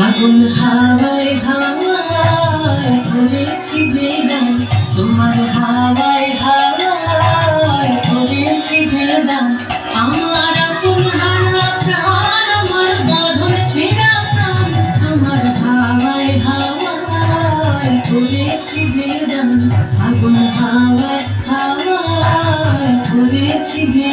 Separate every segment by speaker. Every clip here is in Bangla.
Speaker 1: আগুন হাওয়ায় হাওয়ায় করেছি যে গান তোমার হাওয়ায় হাওয়ায় করেছি যে গান আমার আপন হারা প্রাণ আমার বাঁধন ছেঁড়া প্রাণ। তোমার হাওয়ায় হাওয়ায় করেছি যে গান আগুন হাওয়ায় হাওয়ায় করেছি যে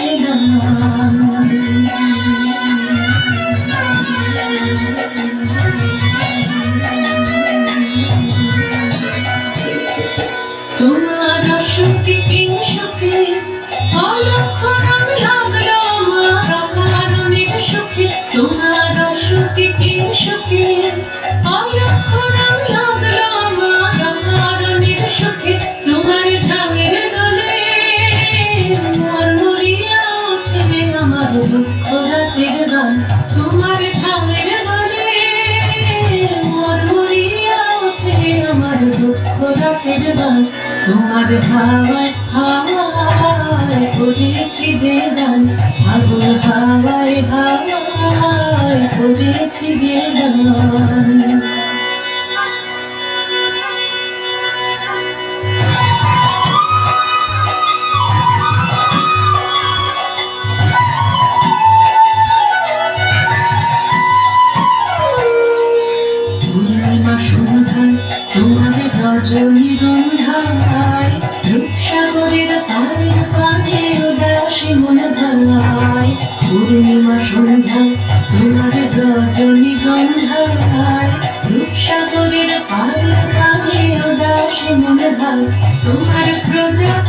Speaker 1: তোমার রাতের গান তোমার হাওয়ায় হাওয়ায় করেছি যে গান আগুন হাওয়ায় হাওয়ায় করেছি যে গান। তোমার রজনী রন্ধায়, রূপসাগরের পারে পারে উদাসী মন ধারায়। পূর্ণিমা সন্ধ্যা তোমারে রজনী গন্ধায় রূপসাগরের পারে পারে উদাসী মন ধার তোমার প্রজাপতির